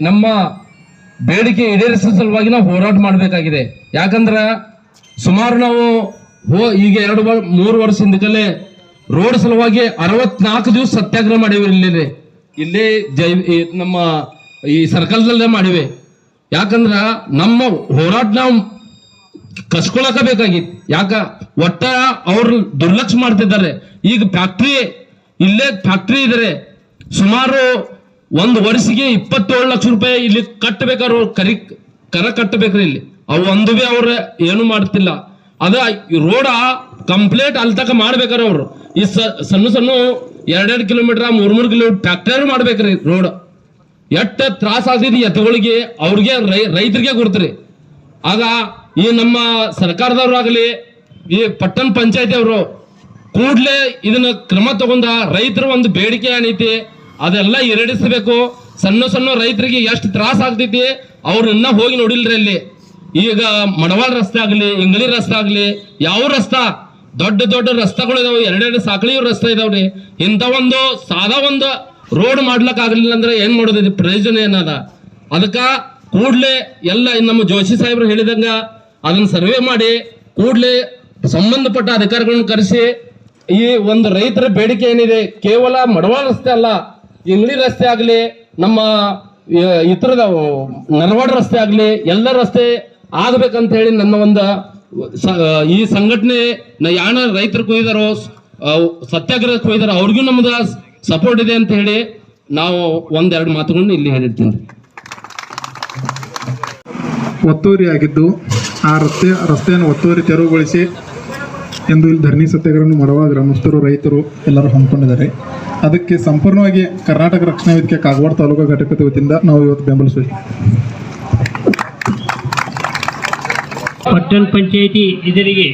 ನಮ್ಮ ಬೇಡಿಕೆ ಈಡೇರಿಸುವ ಸಲುವಾಗಿ ನಾವು ಹೋರಾಟ ಮಾಡಬೇಕಾಗಿದೆ. ಯಾಕಂದ್ರೆ ಸುಮಾರು ನಾವು ಹೋ, ಈಗ ಎರಡು ಮೂರು ವರ್ಷ ಹಿಂದಕಲೆ ರೋಡ್ ಸಲುವಾಗಿ ಅರವತ್ನಾಲ್ಕು ದಿವಸ ಸತ್ಯಾಗ್ರಹ ಮಾಡಿವೆ ಇಲ್ಲಿ ಇಲ್ಲಿ ಜೈ ನಮ್ಮ ಈ ಸರ್ಕಲ್ದಲ್ಲೇ ಮಾಡಿವೆ. ಯಾಕಂದ್ರ ನಮ್ಮ ಹೋರಾಟ ನಾವು ಕಸ್ಕೊಳಕ ಬೇಕಾಗಿತ್ತು ಯಾಕ, ಒಟ್ಟ ಅವ್ರು ದುರ್ಲಕ್ಷ ಮಾಡ್ತಿದ್ದಾರೆ. ಈಗ ಫ್ಯಾಕ್ಟ್ರಿ, ಇಲ್ಲೇ ಫ್ಯಾಕ್ಟ್ರಿ ಇದಾರೆ ಸುಮಾರು ಒಂದು ವರ್ಷಿಗೆ ಇಪ್ಪತ್ತೇಳು ಲಕ್ಷ ರೂಪಾಯಿ ಇಲ್ಲಿ ಕಟ್ಟಬೇಕಾದ್ರೆ ಅವ್ರು ಕರಿ, ಕರ ಕಟ್ಟಬೇಕ್ರಿ ಇಲ್ಲಿ. ಅವು ಒಂದು ಬಿ ಅವ್ರ ಏನು ಮಾಡ್ತಿಲ್ಲ. ಅದ ರೋಡ ಕಂಪ್ಲೀಟ್ ಅಲ್ಲಿ ತಕ ಮಾಡ್ಬೇಕಾರ ಅವ್ರು. ಈ ಸಣ್ಣ ಸಣ್ಣ ಎರಡೆರಡು ಕಿಲೋಮೀಟರ್, ಮೂರ್ ಮೂರ್ ಕಿಲೋಮೀಟರ್ ಫ್ಯಾಕ್ಟರಿ ಮಾಡ್ಬೇಕ್ರಿ ರೋಡ್. ಎಷ್ಟು ತ್ರಾಸ ಆಗ್ತೈತಿ ಎತ್ತುಗಳಿಗೆ, ಅವ್ರಿಗೆ ರೈತರಿಗೆ ಕೊಡ್ತೀರಿ ಆಗ ಈ ನಮ್ಮ ಸರ್ಕಾರದವ್ರು ಆಗಲಿ, ಈ ಪಟ್ಟಣ ಪಂಚಾಯತಿ ಅವರು ಕೂಡ್ಲೆ ಇದನ್ನ ಕ್ರಮ ತಗೊಂಡ ರೈತರ ಒಂದು ಬೇಡಿಕೆ ಏನೈತಿ ಅದೆಲ್ಲ ಈಡೇರಿಸಬೇಕು. ಸಣ್ಣ ಸಣ್ಣ ರೈತರಿಗೆ ಎಷ್ಟು ತ್ರಾಸ ಆಗ್ತೈತಿ, ಅವ್ರನ್ನ ಹೋಗಿ ನೋಡಿಲ್ರಿ ಅಲ್ಲಿ. ಈಗ ಮಡವಾಳ ರಸ್ತೆ ಆಗಲಿ, ಇಂಗ್ಲಿ ರಸ್ತೆ ಆಗಲಿ, ಯಾವ ರಸ್ತೆ? ದೊಡ್ಡ ದೊಡ್ಡ ರಸ್ತೆಗಳು ಇದಾವೆ, ಎರಡೆರಡು ಸಾಕಳಿ ರಸ್ತೆ ಇದಾವ್ರಿ ಇಂಥ ಒಂದು, ಸಾದಾ ಒಂದು ರೋಡ್ ಮಾಡ್ಲಕ್ ಆಗ್ಲಿಲ್ಲ ಅಂದ್ರೆ ಏನ್ ಮಾಡೋದಿದೆ ಪ್ರಯೋಜನ ಏನದ? ಅದಕ್ಕ ಕೂಡ್ಲೆ ಎಲ್ಲ ನಮ್ಮ ಜೋಶಿ ಸಾಹೇಬ್ರು ಹೇಳಿದಂಗ ಅದನ್ನ ಸರ್ವೆ ಮಾಡಿ, ಕೂಡ್ಲೆ ಸಂಬಂಧಪಟ್ಟ ಅಧಿಕಾರಿಗಳನ್ನ ಕರೆಸಿ ಈ ಒಂದು ರೈತರ ಬೇಡಿಕೆ ಏನಿದೆ? ಕೇವಲ ಮಡವಾಳ ರಸ್ತೆ ಅಲ್ಲ ಇಂಗ್ಲಿ ರಸ್ತೆ ಆಗಲಿ, ನಮ್ಮ ಇತರದ ನರವಾಡ ರಸ್ತೆ ಆಗಲಿ ಎಲ್ಲ ರಸ್ತೆ ಆಗ್ಬೇಕಂತ ಹೇಳಿ ನನ್ನ ಒಂದು ಈ ಸಂಘಟನೆ ಯಾಣ ರೈತರು ಕೊಯ್ದಾರೋ ಸತ್ಯಾಗ್ರಹ ಕೊಯ್ದಾರೋ, ಅವ್ರಿಗೂ ನಮ್ದು ಸಪೋರ್ಟ್ ಇದೆ ಅಂತ ಹೇಳಿ ನಾವು ಒಂದೆರಡು ಮಾತುಗಳನ್ನ ಇಲ್ಲಿ ಹೇಳಿರ್ತೀನಿ. ಒತ್ತುವರಿ ಆಗಿದ್ದು ಆ ರಸ್ತೆ, ರಸ್ತೆಯನ್ನು ಒತ್ತುವರಿ ತೆರವುಗೊಳಿಸಿ ಎಂದು ಇಲ್ಲಿ ಧರಣಿ ಸತ್ಯಾಗ್ರಹವನ್ನು ಮಾಡುವ ಗ್ರಾಮಸ್ಥರು, ರೈತರು ಎಲ್ಲರೂ ಹಮ್ಮಿಕೊಂಡಿದ್ದಾರೆ. ಅದಕ್ಕೆ ಸಂಪೂರ್ಣವಾಗಿ ಕರ್ನಾಟಕ ರಕ್ಷಣಾ ವೇದಿಕೆ ಕಾಗವಾಡ ತಾಲೂಕು ಘಟಕದ ವತಿಯಿಂದ ನಾವು ಇವತ್ತು ಬೆಂಬಲಿಸ್ತೀವಿ ಪಟ್ಟಣ ಪಂಚಾಯಿತಿ ಇದರಿಗೆ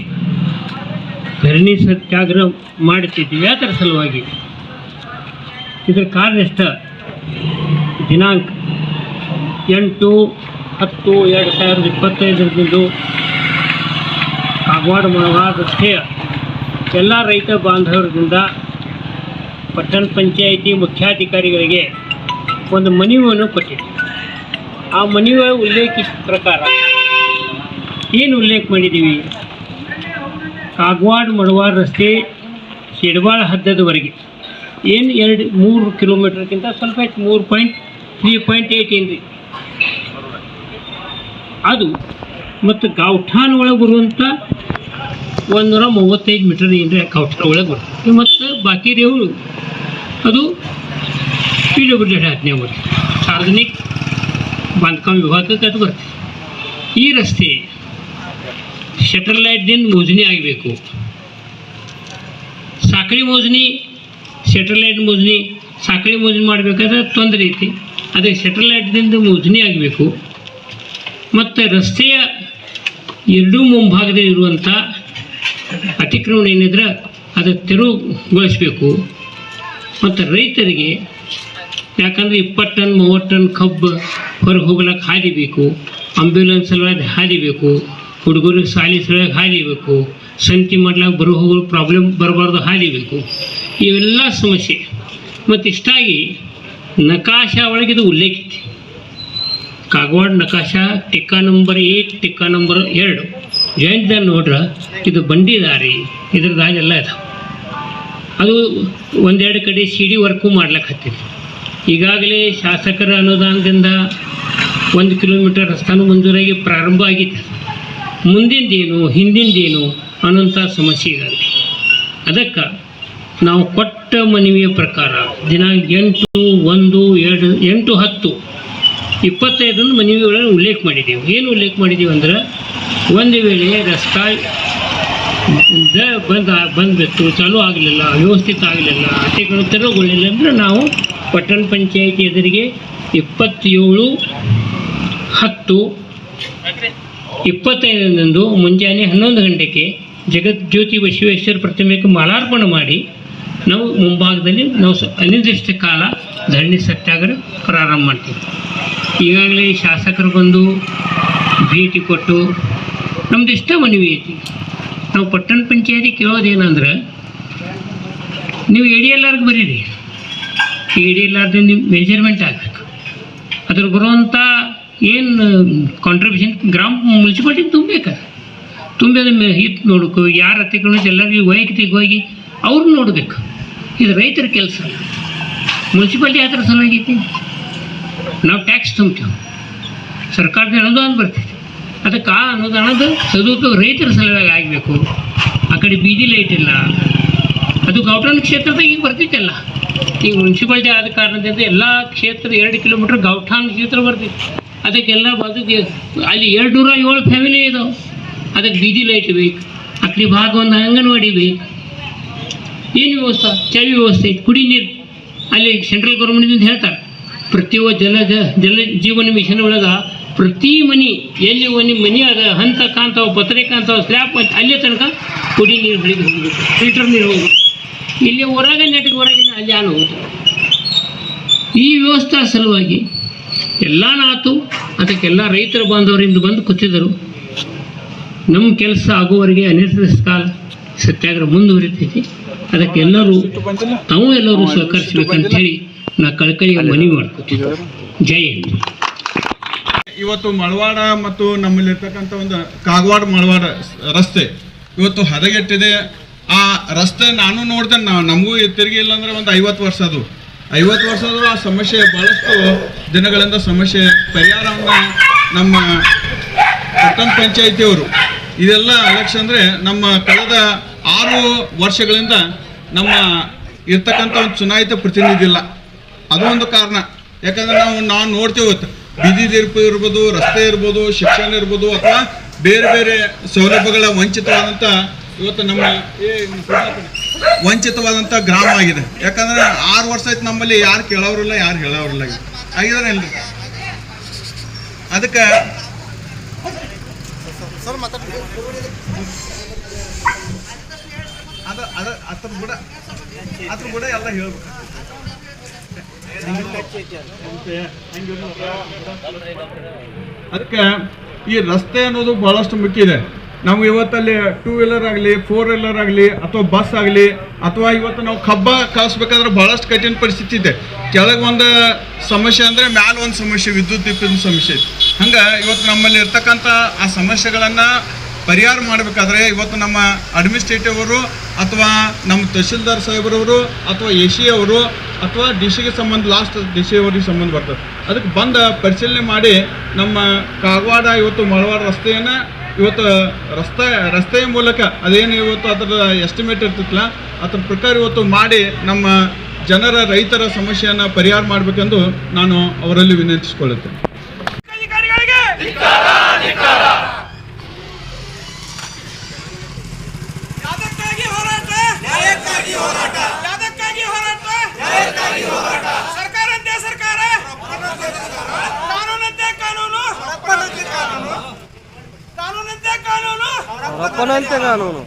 ಧರಣಿ ಸತ್ಯಾಗ್ರಹ ಮಾಡುತ್ತಿದ್ದೀವಿ ಅದರ ಸಲುವಾಗಿ ಇದರ ಕಾರಣ ದಿನಾಂಕ ಎಂಟು ಹತ್ತು ಎರಡು ಸಾವಿರದ ಇಪ್ಪತ್ತೈದರಂದು ರಸ್ತೆಯ ಎಲ್ಲ ರೈತ ಬಾಂಧವರಿಂದ ಪಟ್ಟಣ ಪಂಚಾಯಿತಿ ಮುಖ್ಯಾಧಿಕಾರಿಗಳಿಗೆ ಒಂದು ಮನವಿಯನ್ನು ಕೊಟ್ಟಿದೆ ಆ ಮನವಿಯ ಉಲ್ಲೇಖಿಸಿದ ಪ್ರಕಾರ ಏನು ಉಲ್ಲೇಖ ಮಾಡಿದ್ದೀವಿ ಕಾಗವಾಡ ಮಡವಾರ ರಸ್ತೆ ಶಿಡ್ವಾಳ ಹದ್ದದವರೆಗೆ. ಏನು ಎರಡು, ಮೂರು ಕಿಲೋಮೀಟರ್ಗಿಂತ ಸ್ವಲ್ಪ ಹೆಚ್ಚು, ಮೂರು ಪಾಯಿಂಟ್ ತ್ರೀ ಪಾಯಿಂಟ್ ಏಯ್ಟ್ ಏನು ರೀ ಅದು ಮತ್ತು ಗಾವ್ಠಾನ್ ಒಳಗೆ ಬರುವಂಥ ಒಂದು ನೂರ ಮೂವತ್ತೈದು ಮೀಟರ್ ಏನ್ರಿ ಗಾವ್ಠಾನ್ ಒಳಗೆ ಬರ್ತದೆ. ಮತ್ತು ಬಾಕಿ ರೇವು ಅದು ಪಿ ಡಬ್ಲ್ಯೂ ಡಿ ಹದಿನೈದು ಬರ್ತದೆ ಸಾರ್ವಜನಿಕ ಬಾಂಧಕಾಮ ವಿಭಾಗಕ್ಕೆ ಅದು ಬರ್ತದೆ. ಈ ರಸ್ತೆ ಶಟರ್ ಲೈಟ್ದಿಂದ ಮೋಜನಿ ಆಗಬೇಕು. ಸಾಕಳಿ ಮೋಜನಿ ಶಟರ್ ಲೈಟ್ ಮೋಜಣಿ ಸಾಕಳಿ ಮೋಜನೆ ಮಾಡಬೇಕಾದ್ರೆ ತೊಂದರೆ ಐತಿ. ಅದೇ ಶಟರ್ ಲೈಟ್ದಿಂದ ಮೋಜನಿ ಆಗಬೇಕು. ಮತ್ತು ರಸ್ತೆಯ ಎರಡೂ ಮುಂಭಾಗದಲ್ಲಿ ಇರುವಂಥ ಅತಿಕ್ರಮಣ ಏನಿದ್ರೆ ಅದು ತೆರವುಗೊಳಿಸಬೇಕು. ಮತ್ತು ರೈತರಿಗೆ ಯಾಕಂದರೆ ಇಪ್ಪತ್ತು ಟನ್, ಮೂವತ್ತು ಟನ್ ಕಬ್ಬು ಹೊರಗೆ ಹೋಗ್ಲಿಕ್ಕೆ ಹಾದಿ ಬೇಕು ಆಂಬ್ಯುಲೆನ್ಸ್ ಸಲುವಾಗಿ ಹಾದಿ ಬೇಕು ಹುಡುಗರಿಗೆ ಶಾಲೆ ಸಲುವಾಗಿ ಹಾದಿ ಬೇಕು ಸಂತಿ ಮಾಡ್ಲಾಕ ಬರೋ ಹೋಗೋ ಪ್ರಾಬ್ಲಮ್ ಬರಬಾರ್ದು ಹಾದಿ ಬೇಕು ಇವೆಲ್ಲ ಸಮಸ್ಯೆ. ಮತ್ತು ಇಷ್ಟಾಗಿ ನಕಾಶ ಒಳಗಿದು ಇದು ಉಲ್ಲೇಖ ಐತಿ ಕಾಗವಾಡ ನಕಾಶ, ಟಿಕ್ಕಾ ನಂಬರ್ ಏಟ್ ಟಿಕ್ಕಾ ನಂಬರ್ ಎರಡು. ಜಾಯಿಂಟ್ದಲ್ಲಿ ನೋಡ್ರೆ, ಇದು ಬಂಡಿ ದಾರಿ, ಇದ್ರ ದಾರಿ ಎಲ್ಲ ಇದಾವೆ ಅದು ಒಂದೆರಡು ಕಡೆ ಸಿ ಡಿ ವರ್ಕು ಮಾಡ್ಲಿಕ್ಕೆ ಹತ್ತಿದೆ ಈಗಾಗಲೇ ಶಾಸಕರ ಅನುದಾನದಿಂದ ಒಂದು ಕಿಲೋಮೀಟರ್ ರಸ್ತಾನು ಮಂಜೂರಾಗಿ ಪ್ರಾರಂಭ ಆಗಿದೆ ಮುಂದಿಂದೇನು, ಹಿಂದಿಂದೇನು ಅನ್ನೋಂಥ ಸಮಸ್ಯೆ ಇದೆ ಅದಕ್ಕೆ ನಾವು ಕೊಟ್ಟ ಮನವಿಯ ಪ್ರಕಾರ ದಿನಾಂಕ ಎಂಟು ಒಂದು ಎರಡು ಎಂಟು ಹತ್ತು ಇಪ್ಪತ್ತೈದರಂದು ಮನವಿಗಳನ್ನು ಉಲ್ಲೇಖ ಮಾಡಿದ್ದೀವಿ ಏನು ಉಲ್ಲೇಖ ಮಾಡಿದ್ದೀವಿ ಅಂದ್ರೆ, ಒಂದು ವೇಳೆ ರಸ್ತಾ ಬಂದ ಬಂದ್ಬಿಟ್ಟು ಚಾಲೂ ಆಗಲಿಲ್ಲ, ವ್ಯವಸ್ಥಿತ ಆಗಲಿಲ್ಲ ಅತಿಗಳು ತೆರವುಗೊಳ್ಳಿಲ್ಲ ಅಂದರೆ ನಾವು ಪಟ್ಟಣ ಪಂಚಾಯಿತಿ ಎದುರಿಗೆ ಇಪ್ಪತ್ತೇಳು ಹತ್ತು ಇಪ್ಪತ್ತೈದರಂದು ಮುಂಜಾನೆ ಹನ್ನೊಂದು ಗಂಟೆಗೆ ಜಗಜ್ಯೋತಿ ಬಸವೇಶ್ವರ ಪ್ರತಿಮೆಗೆ ಮಾಲಾರ್ಪಣೆ ಮಾಡಿ ನಾವು ಮುಂಭಾಗದಲ್ಲಿ ನಾವು ಅನಿರ್ದಿಷ್ಟ ಕಾಲ ಧರಣಿ ಸತ್ಯಾಗ್ರಹ ಪ್ರಾರಂಭ ಮಾಡ್ತೀವಿ. ಈಗಾಗಲೇ ಶಾಸಕರು ಬಂದು ಭೇಟಿ ಕೊಟ್ಟು ನಮ್ದು ಇಷ್ಟ ಮನವಿ ಐತಿ. ನಾವು ಪಟ್ಟಣ ಪಂಚಾಯತಿ ಕೇಳೋದೇನಂದ್ರೆ ನೀವು ಎ ಡಿ ಎಲ್ ಆರ್ಗೆ ಬರೀರಿ. ಎ ಡಿ ಎಲ್ ನಿಮ್ಮ ಮೆಜರ್ಮೆಂಟ್ ಆಗಬೇಕು. ಅದ್ರ ಬರುವಂಥ ಏನು ಕಾಂಟ್ರಿಬ್ಯೂಷನ್ ಗ್ರಾಮ ಮುನ್ಸಿಪಾಲ್ಟಿಗೆ ತುಂಬಬೇಕು? ತುಂಬಿ ಅದನ್ನ ಹಿತ್ ನೋಡಬೇಕು ಯಾರು ಹತ್ತಿಕೊಂಡು ಎಲ್ಲರಿಗೂ ವೈಯಕ್ತಿಕವಾಗಿ ಅವ್ರನ್ನ ನೋಡಬೇಕು. ಇದು ರೈತರ ಕೆಲಸ. ಮುನ್ಸಿಪಾಲ್ಟಿ ಯಾವ ಥರ ಐತಿ ನಾವು ಟ್ಯಾಕ್ಸ್ ತುಂಬ್ತೇವೆ. ಸರ್ಕಾರದ ಅನುದಾನ ಬರ್ತೈತಿ. ಅದಕ್ಕೆ ಆ ಅನುದಾನದ ಸದುಪಯೋಗ ರೈತರ ಸಲುವಾಗಿ ಆಗಬೇಕು. ಆ ಕಡೆ ಬೀದಿ ಲೈಟ್ ಇಲ್ಲ. ಅದು ಗೌಟನ್ ಕ್ಷೇತ್ರದಾಗ ಈಗ ಬರ್ತಿತ್ತಲ್ಲ ಈಗ ಮುನ್ಸಿಪಾಲ್ಟಿ ಆದ ಕಾರಣದಿಂದ ಎಲ್ಲ ಕ್ಷೇತ್ರ ಎರಡು ಕಿಲೋಮೀಟ್ರ್ ಗೌಠಾನ್ ಕ್ಷೇತ್ರ ಬರ್ತೈತಿ. ಅದಕ್ಕೆಲ್ಲ ಬಾಜುಗೆ ಅಲ್ಲಿ ಎರಡು ನೂರ ಏಳು ಫ್ಯಾಮಿಲಿ ಇದಾವೆ. ಅದಕ್ಕೆ ಬೀದಿ ಲೈಟ್ ಬೇಕು. ಕಡೆ ಭಾಗ ಒಂದು ಅಂಗನವಾಡಿ ಬೇಕು. ಏನು ವ್ಯವಸ್ಥೆ? ಚಳಿ ವ್ಯವಸ್ಥೆ ಐತೆ. ಕುಡಿ ನೀರು ಅಲ್ಲಿ ಸೆಂಟ್ರಲ್ ಗೌರ್ಮೆಂಟಿಂದ ಹೇಳ್ತಾರೆ. ಪ್ರತಿಯೊಬ್ಬ ಜನ ಜಲ ಜೀವನ ಮಿಷನ್ ಒಳಗೆ ಪ್ರತಿ ಮನೆ ಎಲ್ಲಿ ಒಂದು ಮನೆ ಅದ ಹಂತ ಕಾಂತಾವ ಪತ್ರೆ ಕಾಂತಾವ ಸ್ಲ್ಯಾಪ್ ಅಲ್ಲೇ ತನಕ ಕುಡಿ ನೀರು ಬೆಳಿಗ್ಗೆ ಹೋಗ್ಬೇಕು. ಫಿಲ್ಟರ್ ನೀರು ಹೋಗ್ಬೇಕು. ಇಲ್ಲಿ ಹೊರಗೆ ನೆಟ್ಟಿಗೆ ಹೊರಗಿನ ಅಲ್ಲಿ ಆನ್ ಹೋಗುತ್ತೆ. ಈ ವ್ಯವಸ್ಥೆ ಸಲುವಾಗಿ ಎಲ್ಲಾನಾತು ಅದಕ್ಕೆಲ್ಲ ರೈತರ ಬಾಂಧವರಿಂದ ಬಂದು ಕೂತಿದ್ದರು. ನಮ್ಮ ಕೆಲಸ ಆಗುವವರೆಗೆ ಅನಿರ್ದಿಷ್ಟ ಕಾಲ ಸತ್ಯಾಗ್ರಹ ಮುಂದುವರಿತೈತಿ. ಅದಕ್ಕೆಲ್ಲರೂ ತಾವು ಎಲ್ಲರೂ ಸಹಕರಿಸ್ಬೇಕಂತ ಹೇಳಿ ನಾ ಕಳಕಳಿ ಮನವಿ ಮಾಡ್ಕೊತೀನಿ ಜೈ ಹಿಂದ್. ಇವತ್ತು ಮಳವಾಡ ಮತ್ತು ನಮ್ಮಲ್ಲಿರ್ತಕ್ಕಂಥ ಒಂದು ಕಾಗವಾಡ ಮಳವಾಡ ರಸ್ತೆ ಇವತ್ತು ಹದಗೆಟ್ಟಿದೆ. ಆ ರಸ್ತೆ ನಾನು ನೋಡ್ದೆ ನಾ ನಮಗೂ ತಿರುಗಿ ಇಲ್ಲ ಅಂದ್ರೆ ಒಂದು ಐವತ್ತು ವರ್ಷ ಅದು ಐವತ್ತು ವರ್ಷ ಆದ್ರೂ ಆ ಸಮಸ್ಯೆ ಬಹಳಷ್ಟು ದಿನಗಳಿಂದ ಸಮಸ್ಯೆ. ಪರಿಹಾರವನ್ನು ನಮ್ಮ ಪಟ್ಟಣ ಪಂಚಾಯಿತಿಯವರು. ಇದೆಲ್ಲ ಲಕ್ಷ್ಯ ಅಂದರೆ ನಮ್ಮ ಕಳೆದ ಆರು ವರ್ಷಗಳಿಂದ ನಮ್ಮ ಇರ್ತಕ್ಕಂಥ ಒಂದು ಚುನಾಯಿತ ಪ್ರತಿನಿಧಿ ಇಲ್ಲ ಅದು ಒಂದು ಕಾರಣ. ಯಾಕಂದ್ರೆ ನಾವು ನಾವು ನೋಡ್ತೇವೆ ಇವತ್ತು ಬೀದಿ ದೀರ್ಪು ಇರ್ಬೋದು ರಸ್ತೆ ಇರ್ಬೋದು ಶಿಕ್ಷಣ ಇರ್ಬೋದು ಅಥವಾ ಬೇರೆ ಬೇರೆ ಸೌಲಭ್ಯಗಳ ವಂಚಿತವಾದಂಥ ಇವತ್ತು ನಮ್ಮ ವಂಚಿತವಾದಂಥ ಗ್ರಾಮ ಆಗಿದೆ. ಯಾಕಂದ್ರೆ ಆರು ವರ್ಷ ಆಯ್ತು ನಮ್ಮಲ್ಲಿ ಯಾರು ಕೇಳೋರಿಲ್ಲ ಯಾರು ಹೇಳೋರಿಲ್ಲ ಆಗಿದ್ರೆ ಇಲ್ರಿ ಅದಕ್ಕೆ ಅದ ಅದ ಅದ್ರ ಕೂಡ ಅದ್ರ ಕೂಡ ಎಲ್ಲ ಹೇಳ್ಬೇಕು. ಅದಕ್ಕೆ ಈ ರಸ್ತೆ ಅನ್ನೋದು ಬಹಳಷ್ಟು ಮುಖ್ಯ ಇದೆ. ನಾವು ಇವತ್ತಲ್ಲಿ ಟೂ ವೀಲರ್ ಆಗಲಿ ಫೋರ್ ವೀಲರ್ ಆಗಲಿ, ಅಥವಾ ಬಸ್ ಆಗಲಿ, ಅಥವಾ ಇವತ್ತು ನಾವು ಕಬ್ಬ ಕಾಯಿಸ್ಬೇಕಾದ್ರೆ ಬಹಳಷ್ಟು ಕಠಿಣ ಪರಿಸ್ಥಿತಿ ಇದೆ. ಕೆಳಗೆ ಒಂದು ಸಮಸ್ಯೆ ಅಂದರೆ ಮ್ಯಾಲ ಒಂದು ಸಮಸ್ಯೆ, ವಿದ್ಯುತ್ ದೀಪದ ಸಮಸ್ಯೆ ಇದೆ. ಹಂಗೆ ಇವತ್ತು ನಮ್ಮಲ್ಲಿ ಇರ್ತಕ್ಕಂಥ ಆ ಸಮಸ್ಯೆಗಳನ್ನು ಪರಿಹಾರ ಮಾಡಬೇಕಾದ್ರೆ ಇವತ್ತು ನಮ್ಮ ಅಡ್ಮಿನಿಸ್ಟ್ರೇಟಿವ್ ಅವರು ಅಥವಾ ನಮ್ಮ ತಹಶೀಲ್ದಾರ್ ಸಾಹೇಬರವರು ಅಥವಾ ಎ ಸಿ ಅವರು ಅಥವಾ ಸಿಗೆ ಸಂಬಂಧ ಲಾಸ್ಟ್ ಅವರಿಗೆ ಸಂಬಂಧ ಬರ್ತದೆ. ಅದಕ್ಕೆ ಬಂದ ಪರಿಶೀಲನೆ ಮಾಡಿ ನಮ್ಮ ಕಾಗವಾಡ ಇವತ್ತು ಮಳವಾಡ ರಸ್ತೆಯನ್ನು ಇವತ್ತು ರಸ್ತೆ, ರಸ್ತೆಯ ಮೂಲಕ ಅದೇನು ಇವತ್ತು ಅದರ ಎಸ್ಟಿಮೇಟ್ ಇರ್ತಿತ್ತಲ್ಲ ಅದ್ರ ಪ್ರಕಾರ ಇವತ್ತು ಮಾಡಿ ನಮ್ಮ ಜನರ, ರೈತರ ಸಮಸ್ಯೆಯನ್ನು ಪರಿಹಾರ ಮಾಡಬೇಕೆಂದು ನಾನು ಅವರಲ್ಲಿ ವಿನಂತಿಸಿಕೊಳ್ಳುತ್ತೇನೆ. ಕಾನೂನಂತೆ ಕಾನೂನು ರಪ್ಪನಂತೆ ಕಾನೂನು